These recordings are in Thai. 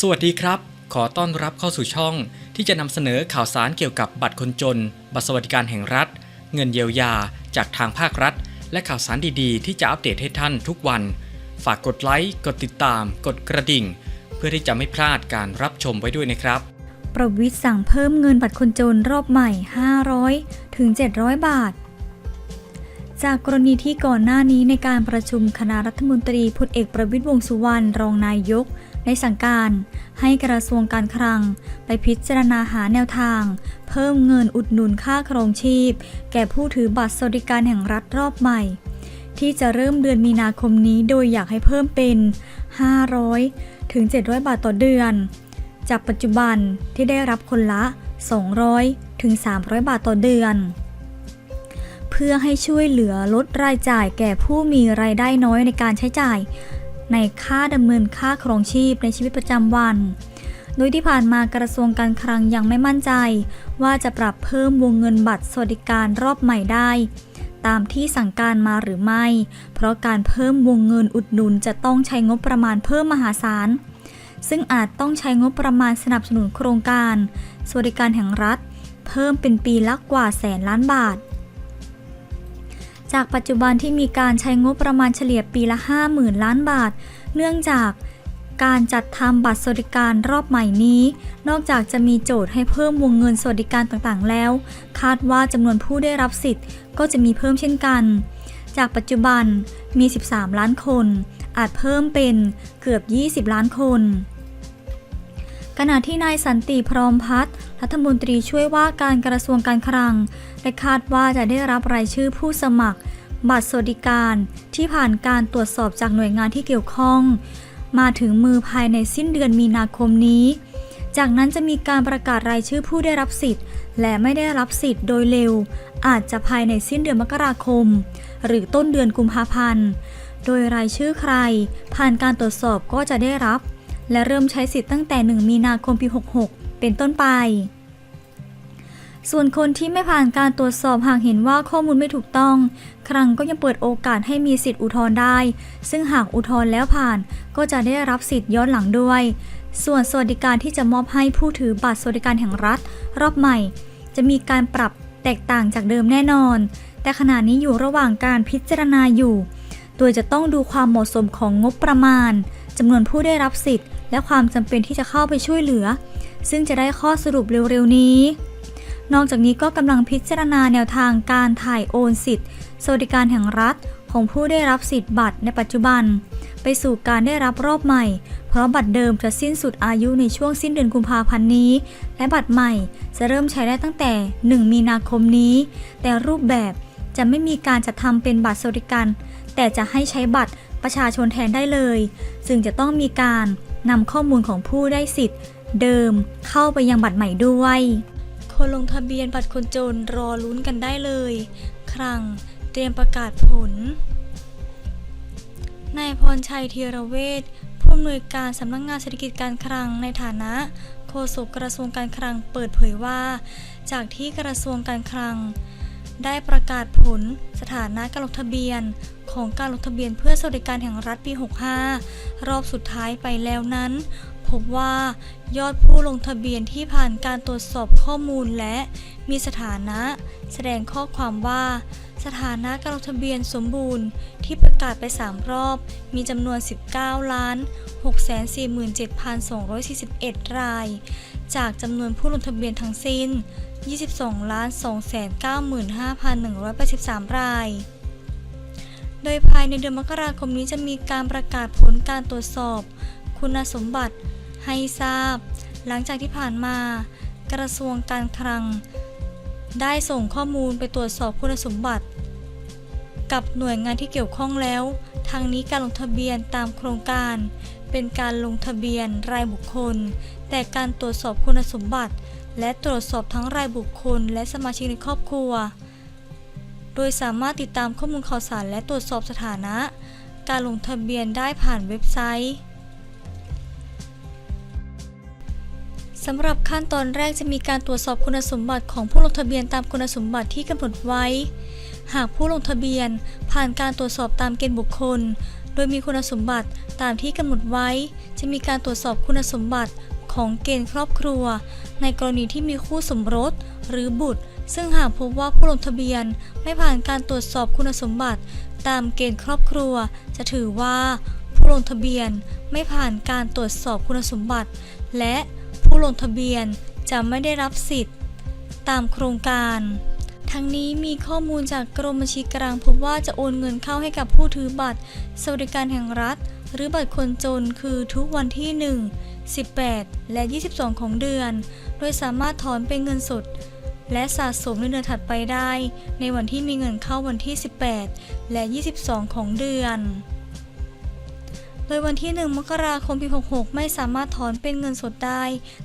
สวัสดีครับ ขอต้อนรับเข้าสู่ช่อง ที่จะนำเสนอข่าวสารเกี่ยวกับบัตรคนจน บัตรสวัสดิการแห่งรัฐ เงินเยียวยา จากทางภาครัฐ และข่าวสารดีๆ ที่จะอัปเดตให้ท่านทุกวัน ฝากกดไลค์ กดติดตาม กดกระดิ่ง เพื่อที่จะไม่พลาดการรับชมไว้ด้วยนะครับ ประวิทย์สั่งเพิ่มเงินบัตรคนจนรอบใหม่ 500 ถึง 700 บาท จากกรณีที่ก่อนหน้านี้ในการประชุมคณะรัฐมนตรีพลเอกประวิทย์วงสุวรรณรองนายก ในสั่งการให้กระทรวงการคลัง ไปพิจารณาหาแนวทาง เพิ่มเงินอุดหนุนค่าครองชีพ แก่ผู้ถือบัตรสวัสดิการแห่งรัฐรอบใหม่ ที่จะเริ่มเดือนมีนาคมนี้โดยอยากให้เพิ่มเป็น 500 ถึง 700 บาทต่อเดือน จากปัจจุบันที่ได้รับคนละ 200 ถึง 300 บาทต่อเดือนเพื่อให้ช่วยเหลือลดรายจ่ายแก่ผู้มีรายได้น้อยในการใช้จ่าย ในค่าดำเนินค่าครองชีพในชีวิตประจำวัน โดยที่ผ่านมากระทรวงการคลังยังไม่มั่นใจ ว่าจะปรับเพิ่มวงเงินบัตรสวัสดิการรอบใหม่ได้ ตามที่สั่งการมาหรือไม่ เพราะการเพิ่มวงเงินอุดหนุนจะต้องใช้งบประมาณเพิ่มมหาศาล ซึ่งอาจต้องใช้งบประมาณสนับสนุนโครงการ สวัสดิการแห่งรัฐ เพิ่มเป็นปีละกว่าแสนล้านบาท จากปัจจุบันที่มีการใช้งบประมาณเฉลี่ยปีละ 50,000 ล้านบาท เนื่องจากการจัดทำบัตรสวัสดิการรอบใหม่นี้ นอกจากจะมีโจทย์ให้เพิ่มวงเงินสวัสดิการต่างๆ แล้ว คาดว่าจำนวนผู้ได้รับสิทธิ์ก็จะมีเพิ่มเช่นกัน จากปัจจุบันมี 13 ล้านคน อาจเพิ่มเป็นเกือบ 20 ล้านคนขณะที่นายสันติพร้อมพัฒน์ รัฐมนตรีช่วยว่าการกระทรวงการคลังได้คาดว่าจะได้รับรายชื่อผู้สมัคร บัตรสวัสดิการ ที่ผ่านการตรวจสอบจากหน่วยงานที่เกี่ยวข้อง มาถึงมือภายในสิ้นเดือนมีนาคมนี้ จากนั้นจะมีการประกาศรายชื่อผู้ได้รับสิทธิ์ และไม่ได้รับสิทธิ์โดยเร็ว อาจจะภายในสิ้นเดือนมกราคม หรือต้นเดือนกุมภาพันธ์โดยรายชื่อใคร ผ่านการตรวจสอบก็จะได้รับ และเริ่มใช้สิทธิ์ตั้งแต่ 1 มีนาคมปี 66 เป็นต้นไป ส่วนคนที่ไม่ผ่านการตรวจสอบหากเห็นว่าข้อมูลไม่ถูกต้อง ครั้งก็ยังเปิดโอกาสให้มีสิทธิ์อุทธรณ์ได้ ซึ่งหากอุทธรณ์แล้วผ่าน ก็จะได้รับสิทธิ์ย้อนหลังด้วย ส่วนสวัสดิการที่จะมอบให้ผู้ถือบัตรสวัสดิการแห่งรัฐ รอบใหม่ จะมีการปรับแตกต่างจากเดิมแน่นอน แต่ขณะนี้อยู่ระหว่างการพิจารณาอยู่ โดยจะต้องดูความเหมาะสมของงบประมาณจำนวนผู้ได้รับสิทธิ์ และความจำเป็นที่จะเข้าไปช่วยเหลือ ซึ่งจะได้ข้อสรุปเร็วๆนี้ นอกจากนี้ก็กำลังพิจารณาแนวทางการถ่ายโอนสิทธิ์สวัสดิการแห่งรัฐของผู้ได้รับสิทธิ์บัตรในปัจจุบัน ไปสู่การได้รับรอบใหม่ เพราะบัตรเดิมจะสิ้นสุดอายุในช่วงสิ้นเดือนกุมภาพันธ์นี้ และบัตรใหม่จะเริ่มใช้ได้ตั้งแต่ 1 มีนาคมนี้ แต่รูปแบบจะไม่มีการจัดทำเป็นบัตรสวัสดิการ แต่จะให้ใช้บัตรประชาชนแทนได้เลย ซึ่งจะต้องมีการนำข้อมูลของผู้ได้สิทธิ์ เดิมเข้าไปยังบัตรใหม่ด้วย คนลงทะเบียนบัตรคนจนรอลุ้นกันได้เลย ครั้งเตรียมประกาศผล นายพรชัยธีรเวชผู้อำนวยการสำนักงานเศรษฐกิจการคลังในฐานะโฆษกกระทรวงการคลังเปิดเผยว่า จากที่กระทรวงการคลัง ได้ประกาศผลสถานะการลงทะเบียนของการลงทะเบียนเพื่อสวัสดิการแห่งรัฐปี 65 รอบสุดท้ายไปแล้วนั้น พบว่ายอดผู้ลงทะเบียนที่ผ่านการตรวจสอบข้อมูลและมีสถานะ แสดงข้อความว่า สถานะการลงทะเบียนสมบูรณ์ที่ประกาศไป 3 รอบ มีจำนวน 19 ล้าน 647,241 ราย จากจำนวนผู้ลงทะเบียนทั้งสิ้น 22 ล้าน 295,183 รายโดยภายในเดือนมกราคมนี้จะมีการประกาศผลการตรวจสอบ คุณสมบัติให้ทราบ หลังจากที่ผ่านมา กระทรวงการคลัง ได้ส่งข้อมูลไปตรวจสอบคุณสมบัติ กับหน่วยงานที่เกี่ยวข้องแล้ว ทางนี้การลงทะเบียนตามโครงการ เป็นการลงทะเบียนรายบุคคล แต่การตรวจสอบคุณสมบัติ และตรวจสอบทั้งรายบุคคล และสมาชิกในครอบครัว โดยสามารถติดตามข้อมูลข่าวสารและตรวจสอบสถานะ การลงทะเบียนได้ผ่านเว็บไซต์ สำหรับขั้นตอนแรกจะมีการตรวจสอบคุณสมบัติของผู้ลงทะเบียนตามคุณสมบัติที่กำหนดไว้ หากผู้ลงทะเบียนผ่านการตรวจสอบตามเกณฑ์บุคคล โดยมีคุณสมบัติตามที่กำหนดไว้ จะมีการตรวจสอบคุณสมบัติของเกณฑ์ครอบครัว ในกรณีที่มีคู่สมรสหรือบุตร ซึ่งหากพบว่าผู้ลงทะเบียนไม่ผ่านการตรวจสอบคุณสมบัติ ตามเกณฑ์ครอบครัว จะถือว่า ผู้ลงทะเบียนไม่ผ่านการตรวจสอบคุณสมบัติ และ ผู้ลงทะเบียนจะไม่ได้รับสิทธิ์ ตามโครงการ ทั้งนี้มีข้อมูลจากกรมบัญชีกลางพบว่าจะโอนเงินเข้าให้กับผู้ถือบัตร สวัสดิการแห่งรัฐ หรือบัตรคนจนคือทุกวันที่ 1 18 และ 22 ของเดือน โดยสามารถถอนเป็นเงินสดและสะสมในเดือนถัดไปได้ ในวันที่มีเงินเข้าวันที่ 18 และ 22 ของเดือน โดยวันที่ 1 มกราคมปี 66 ไม่สามารถถอนเป็นเงินสดได้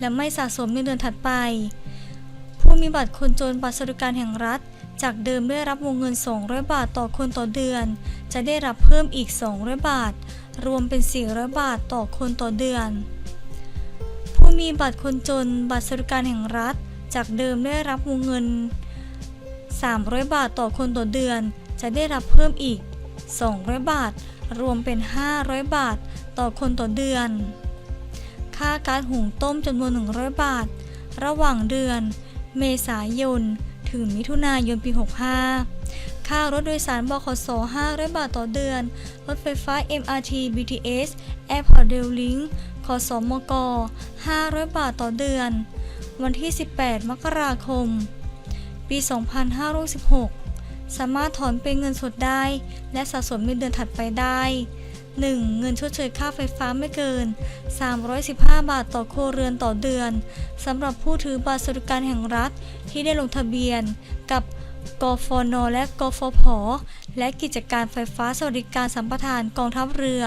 และไม่สะสมในเดือนถัดไป ผู้มีบัตรคนจนบัตรสวัสดิการแห่งรัฐ จากเดิมได้รับวงเงิน 200 บาทต่อคนต่อเดือน จะได้รับเพิ่มอีก 200 บาท รวมเป็น 400 บาทต่อคนต่อเดือน ผู้มีบัตรคนจนบัตรสวัสดิการแห่งรัฐ จากเดิมได้รับวงเงิน 300 บาทต่อคนต่อเดือน จะได้รับเพิ่มอีก 200 บาท รวมเป็น 500 บาทต่อคนต่อเดือน ค่าการหุงต้มจำนวน 100 บาท ระหว่างเดือน เมษายน ถึงมิถุนายนปี 65 ค่ารถโดยสารบขส 500 บาทต่อเดือน รถไฟฟ้า MRT BTS Airport Rail Link ขสมก 500 บาทต่อเดือน วันที่ 18 มกราคม ปี 2516 สามารถถอนเป็นเงินสดได้ และสะสมในเดือนถัดไปได้ 1. เงินชดเชยค่าไฟฟ้าไม่เกิน 315 บาทต่อครัวเรือนต่อเดือนสำหรับผู้ถือบัตรสวัสดิการแห่งรัฐที่ได้ลงทะเบียน กับกฟน และกฟผ และกิจการไฟฟ้าสวัสดิการสัมปทานกองทัพเรือ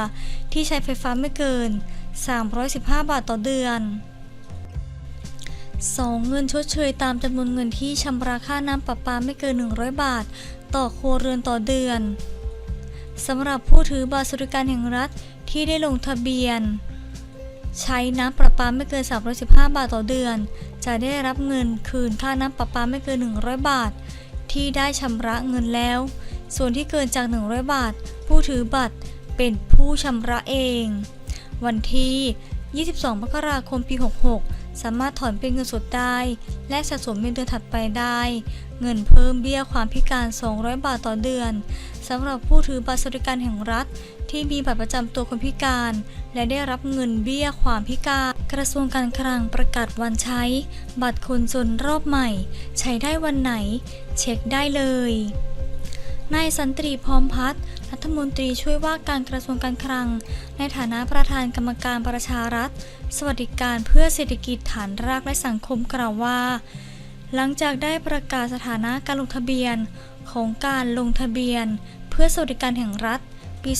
ที่ใช้ไฟฟ้าไม่เกิน 315 บาทต่อเดือน 2. เงินชดเชยตามจำนวนเงินที่ชำระค่าน้ำประปาไม่เกิน 100 บาท ต่อครัวเรือนต่อเดือนสำหรับผู้ถือบัตรสวัสดิการแห่งรัฐที่ได้ลงทะเบียน ใช้น้ำประปาไม่เกิน 315 บาทต่อเดือน จะได้รับเงินคืนค่าน้ำประปาไม่เกิน 100 บาท ที่ได้ชำระเงินแล้ว ส่วนที่เกินจาก 100 บาท ผู้ถือบัตรเป็นผู้ชำระเอง วันที่ 22 มกราคม ปี 66 สามารถถอนเป็นเงินสดได้ และสะสมเป็นเดือนถัดไปได้ เงินเพิ่มเบี้ยความพิการ 200 บาทต่อเดือนสำหรับผู้ถือบัตรสวัสดิการแห่งรัฐ ที่มีบัตรประจำตัวคนพิการ และได้รับเงินเบี้ยความพิการ กระทรวงการคลังประกาศวันใช้ บัตรคนจนรอบใหม่ ใช้ได้วันไหน เช็คได้เลย นายสันติพรมพัฒน์รัฐมนตรีช่วยว่าการกระทรวงการคลัง ในฐานะประธานกรรมการประชารัฐ สวัสดิการเพื่อเศรษฐกิจฐานรากและสังคมกล่าวว่า หลังจากได้ประกาศสถานะการลงทะเบียนของการลงทะเบียน เพื่อสวัสดิการแห่งรัฐปี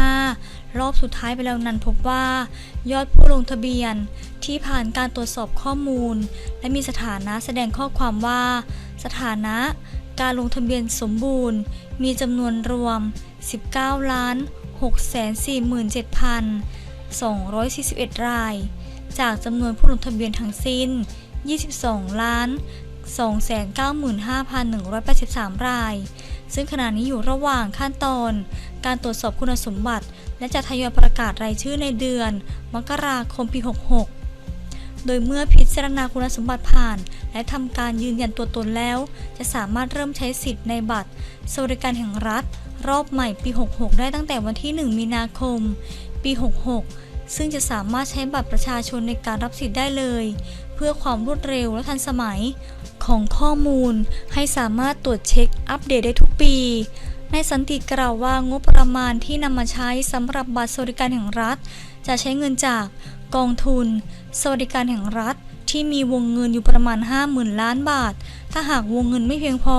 2565 รอบสุดท้ายไปแล้วนั้นพบว่า ยอดผู้ลงทะเบียนที่ผ่านการตรวจสอบข้อมูล และมีสถานะแสดงข้อความว่า สถานะ การลงทะเบียนสมบูรณ์ มีจำนวนรวม 19 ล้าน 647,241 ราย จากจำนวนผู้ลงทะเบียนทั้งสิ้น 22 ล้าน 295,183 ราย ซึ่งขณะนี้อยู่ระหว่างขั้นตอน การตรวจสอบคุณสมบัติ และจะทยอยประกาศรายชื่อในเดือน มกราคมปี 66 โดยเมื่อพิจารณาคุณสมบัติผ่าน และทำการยืนยันตัวตนแล้ว จะสามารถเริ่มใช้สิทธิ์ในบัตร สวัสดิการแห่งรัฐ รอบใหม่ปี 66 ได้ตั้งแต่วันที่ 1 มีนาคม ปี 66 ซึ่งจะสามารถใช้บัตรประชาชนในการรับสิทธิ์ได้เลย เพื่อความรวดเร็วและทันสมัยของข้อมูล ให้สามารถตรวจเช็คอัปเดตได้ทุกปีในสันติกล่าวว่างบประมาณที่นำมาใช้สำหรับบัตรสวัสดิการแห่งรัฐ จะใช้เงินจาก กองทุน สวัสดิการแห่งรัฐที่มีวงเงินอยู่ประมาณ 50,000 ล้านบาท ถ้าหากวงเงินไม่เพียงพอ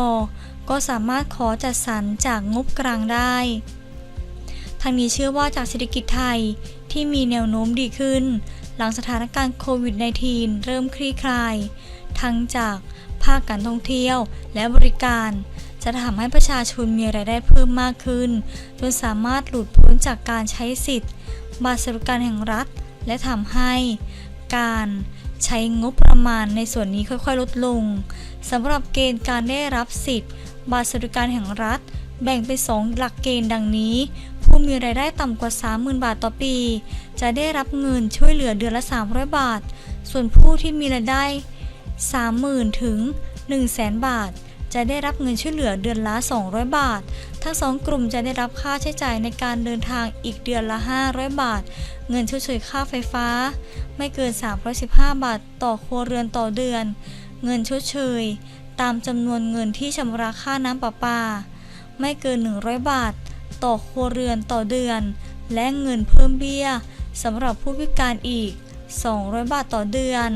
ก็สามารถขอจัดสรรจากงบกลางได้ทางนี้เชื่อว่าจากเศรษฐกิจไทยที่มีแนวโน้มดีขึ้น หลังสถานการณ์โควิด -19 เริ่มคลี่คลาย ทั้งจากภาคการท่องเที่ยวและบริการจะทำให้ประชาชนมีรายได้เพิ่มมากขึ้น จนสามารถหลุดพ้นจากการใช้สิทธิ์บัตรสวัสดิการแห่งรัฐ และทำให้การใช้งบประมาณในส่วนนี้ค่อยๆ ลดลงสำหรับเกณฑ์การได้รับสิทธิ์ บัตรสวัสดิการแห่งรัฐ แบ่งเป็นสองหลักเกณฑ์ดังนี้ ผู้มีรายได้ต่ำกว่า 30,000 บาทต่อปี จะได้รับเงินช่วยเหลือเดือนละ 300 บาท ส่วนผู้ที่มีรายได้ 30,000 ถึง 100,000บาท จะได้รับเงินช่วยเหลือเดือนละ 200 บาท ทั้งสองกลุ่มจะได้รับค่าใช้จ่ายในการเดินทางอีกเดือนละ 500 บาท เงินชดเชยค่าไฟฟ้า ไม่เกิน 315 บาท ต่อครัวเรือนต่อเดือน เงินชดเชย ตามจำนวนเงินที่ชำระค่าน้ำประปา ไม่เกิน 100 บาท ต่อครัวเรือนต่อเดือน และเงินเพิ่มเบี้ยสำหรับผู้พิการอีก 200 บาทต่อเดือน